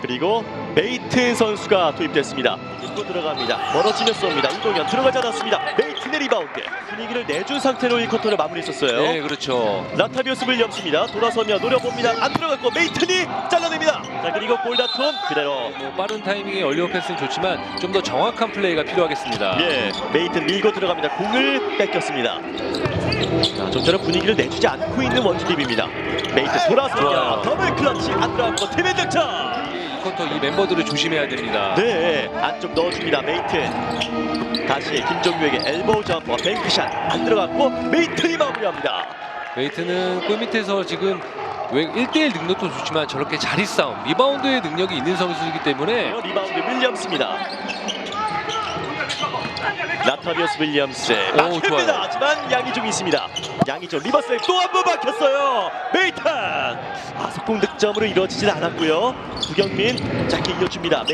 그리고 메이튼 선수가 투입됐습니다. 또 들어갑니다. 멀어지면 쏩니다. 이동현 들어가지 않았습니다. 메이튼의 리바운드. 분위기를 내준 상태로 1쿼터를 마무리했었어요. 네, 그렇죠. 라타비오스 윌리엄스입니다. 돌아서며 노려봅니다. 안 들어갔고 메이튼이 잘라냅니다. 자 그리고 골다툼 그대로. 뭐 빠른 타이밍에 얼리어 패스는 좋지만 좀 더 정확한 플레이가 필요하겠습니다. 예, 메이튼 밀고 들어갑니다. 공을 뺏겼습니다. 자, 좀처럼 분위기를 내주지 않고 있는 원주팀입니다. 메이튼 돌아서며. 더블 클러치 안 들어갔고 팀의 득점. 이 쿼터 이 멤버들을 조심해야 됩니다. 네, 안쪽 넣어줍니다. 메이튼. 다시 김종규에게 엘보우 점퍼 뱅크샷 안 들어갔고 메이튼이 마무리합니다. 웨이트는 골 밑에서 지금 왜 1대1 능력도 좋지만 저렇게 자리 싸움, 리바운드의 능력이 있는 선수이기 때문에 리바운드 윌리엄스입니다. 라타비오스 윌리엄스 오, 막힙니다. 하지만 양이종 있습니다. 양이종 리버스에 또 한번 막혔어요. 메이튼. 아 속공 득점으로 이루어지진 않았고요. 구경민 짧게 이어줍니다.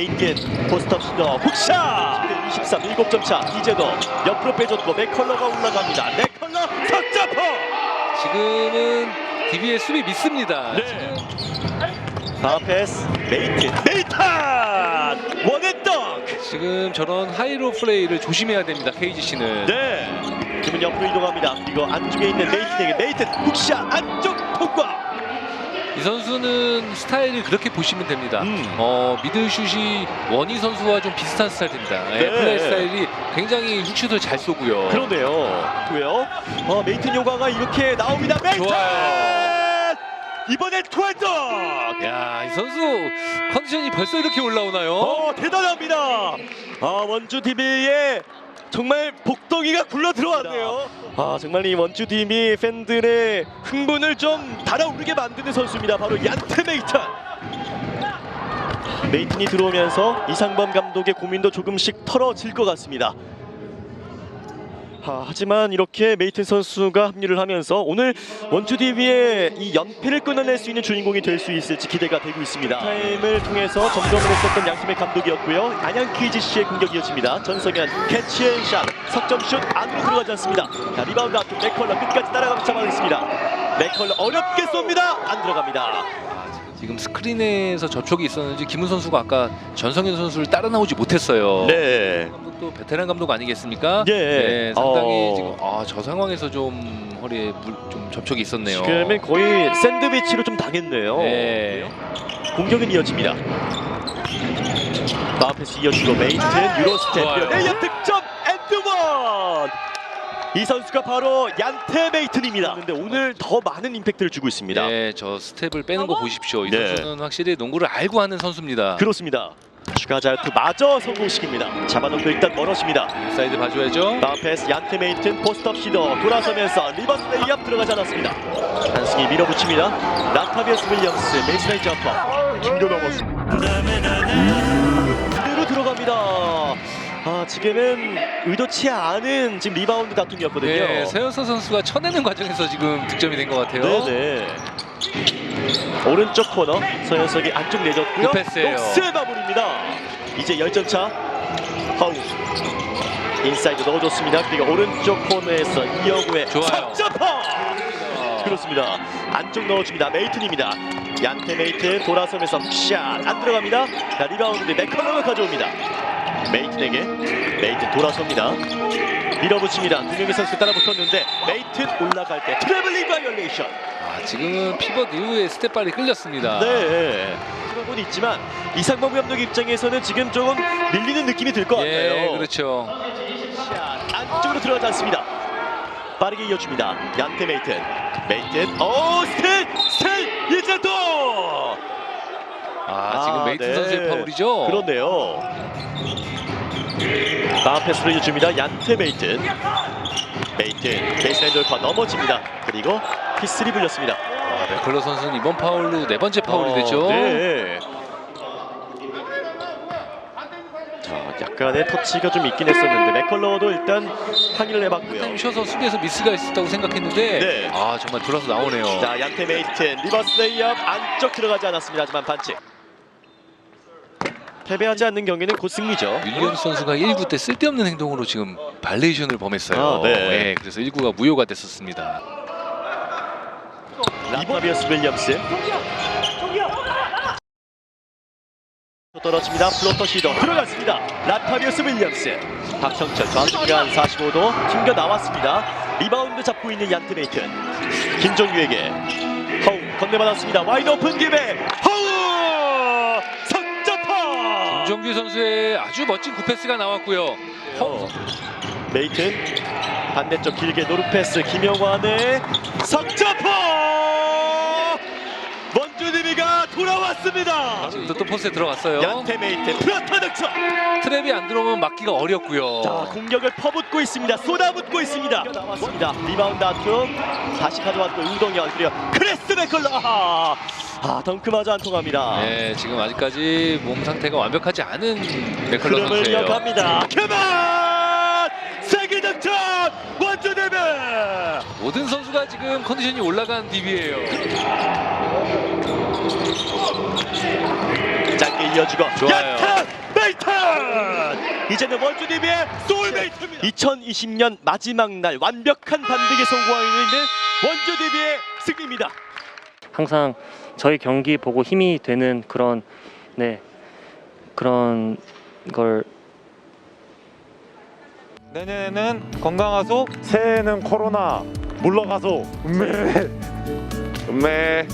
포스트업 시도 훅샷. 23 7점 차. 이제도 옆으로 빼줬고 맥컬러가 올라갑니다. 맥컬러 석점포. 지금은 DB의 수비 믿습니다. 네. 다음 패스 메이튼 메이튼 원앤덩 지금 저런 하이로 플레이를 조심해야 됩니다. KGC는. 네 지금 옆으로 이동합니다 그리고 안쪽에 있는 메이튼에게 메이튼 훅샷 안쪽 통과 이 선수는 스타일을 그렇게 보시면 됩니다. 음. 어, 미들슛이 원희 선수와 좀 비슷한 스타일입니다. 예, 네. 플레이 스타일이 굉장히 훅슛을 잘 쏘고요. 그러네요 왜요 어, 메이튼 요가가 이렇게 나옵니다 메이튼 좋아요. 이번엔 투앤덩 야, 이 선수 컨디션이 벌써 이렇게 올라오나요? 어 대단합니다. 아 원주 TV의 정말 복덩이가 굴러 들어왔네요. 아 정말 이 원주 팀이 팬들의 흥분을 좀 달아오르게 만드는 선수입니다. 바로 얀트 메이튼 메이튼이 들어오면서 이상범 감독의 고민도 조금씩 털어질 것 같습니다 아, 하지만 이렇게 메이튼 선수가 합류를 하면서 오늘 원투 DB의 이 연패를 끊어낼 수 있는 주인공이 될 수 있을지 기대가 되고 있습니다. 타임을 통해서 점검을 했었던 양 팀의 감독이었고요. 안양 KGC의 공격 이어집니다. 전성현 캐치앤샷 석점슛 안으로 들어가지 않습니다. 자, 리바운드 앞쪽 맥컬러 끝까지 따라가면서 잡아냈습니다. 맥컬러 어렵게 쏩니다. 안 들어갑니다. 지금 스크린에서 접촉이 있었는지 김훈 선수가 아까 전성현 선수를 따라 나오지 못했어요. 네. 감독도 베테랑 감독 아니겠습니까? 예. 네, 상당히 어. 지금 아, 저 상황에서 좀 허리에 물, 좀 접촉이 있었네요. 지금은 거의 샌드위치로 좀 당했네요. 네. 공격은 이어집니다. 마우패스 이어주고 메이튼 유로스텝 좋아요. 엔드원 이 선수가 바로 얀테 메이튼입니다. 근데 오늘 더 많은 임팩트를 주고 있습니다. 네, 저 스텝을 빼는 거 보십시오. 이 네. 선수는 확실히 농구를 알고 하는 선수입니다. 그렇습니다. 추가 자유투 마저 성공시킵니다. 잡아놓고 일단 멀어집니다. 사이드 봐줘야죠. 마우패스 얀테 메이튼 포스트업 시도 돌아서면서 리버스 레이업 들어가지 않았습니다. 한승이 밀어붙입니다. 라타비어스 윌리엄스 베이스라인 점퍼 길도 넘었습니다. 아 지금은 의도치 않은 지금 리바운드 다툼이었거든요. 네, 세연서 선수가 쳐내는 과정에서 지금 득점이 된 것 같아요. 네네. 오른쪽 코너 서현석이 안쪽 내줬고요. 그 패스예요. 마무리입니다. 이제 열점 차. 하우. 인사이드 넣어줬습니다. 그리고 오른쪽 코너에서 이영우의 좋아요. 석점퍼. 그렇습니다. 안쪽 넣어줍니다. 메이튼입니다. 얀테 메이튼 돌아서면서 샷안 들어갑니다. 자 리바운드 맥컬럼을 가져옵니다. 메이튼에게 메이튼 돌아섭니다. 밀어붙입니다. 두 명의 선수 따라 붙었는데 메이튼 올라갈 때 트래블링 바이올레이션. 아, 지금은 피벗 이후에 스텝발이 끌렸습니다. 네. 그런 있지만 이상범 감독 입장에서는 지금 조금 밀리는 느낌이 들것 예, 같아요. 그렇죠. 샷 안쪽으로 들어가지 않습니다. 빠르게 이어줍니다. 얀테 메이튼. 메이튼. 오 스틸 스틸 이제 또. 아, 지금 메이튼 네. 선수의 파울이죠? 그렇네요. 다음 패스를 이어줍니다. 얀테 메이튼. 메이튼 베이스라인 돌파 넘어집니다. 그리고 피스리 불렸습니다. 아, 맥컬러 선수는 이번 파울로 네 번째 파울이 어, 됐죠. 네. 자, 약간의 터치가 좀 있긴 했었는데 맥컬러도 일단 항의를 해봤고요. 쉬어서 수비에서 미스가 있었다고 생각했는데 네. 아 정말 돌아서 나오네요. 자, 얀테 메이튼 리버스 레이업 안쪽 들어가지 않았습니다. 하지만 반칙. 패배하지 않는 경기는 곧 승리죠. 윌리엄스 선수가 1구 때 쓸데없는 행동으로 지금 발레이션을 범했어요. 아, 네. 그래서 1구가 무효가 됐었습니다. 라타비어스 윌리엄스 떨어집니다. 플로터 시도 들어갔습니다. 라타비우스 윌리엄스. 박형철 좌중간 45도 튕겨 나왔습니다. 리바운드 잡고 있는 얀트 메이튼. 김종규에게 허우 건네받았습니다. 와이드 오픈 기회 허우. 김종규 선수의 아주 멋진 구패스가 나왔고요. 어, 메이튼 반대쪽 길게 노루 패스 김영환의 석점파. 원주디비가 돌아왔습니다. 지금도 또 포스에 들어갔어요. 얀테 메이튼 플러터 득점. 트랩이 안 들어오면 막기가 어렵고요. 자 공격을 퍼붓고 있습니다. 쏟아붓고 있습니다. 나왔습니다. 리바운드 아투 다시 가져왔고 우동현 그리고 크레스 베클러 아, 아 덩크마저 안 통합니다. 네, 지금 아직까지 몸 상태가 완벽하지 않은 맥컬러 흐름을 선수예요. 이어갑니다. 그만 세계 득점 원주 대비 모든 선수가 지금 컨디션이 올라간 DB예요. 짧게 이어주고 좋아요. 야탄 메이튼 이제는 원주 DB의 소울메이트입니다. 2020년 마지막 날 완벽한 반격에 성공하고 있는 원주 DB의 승리입니다. 항상 저희 경기 보고 힘이 되는 그런 네 그런 걸 내년에는 건강하소 새해에는 코로나 물러가소. 음메. 음메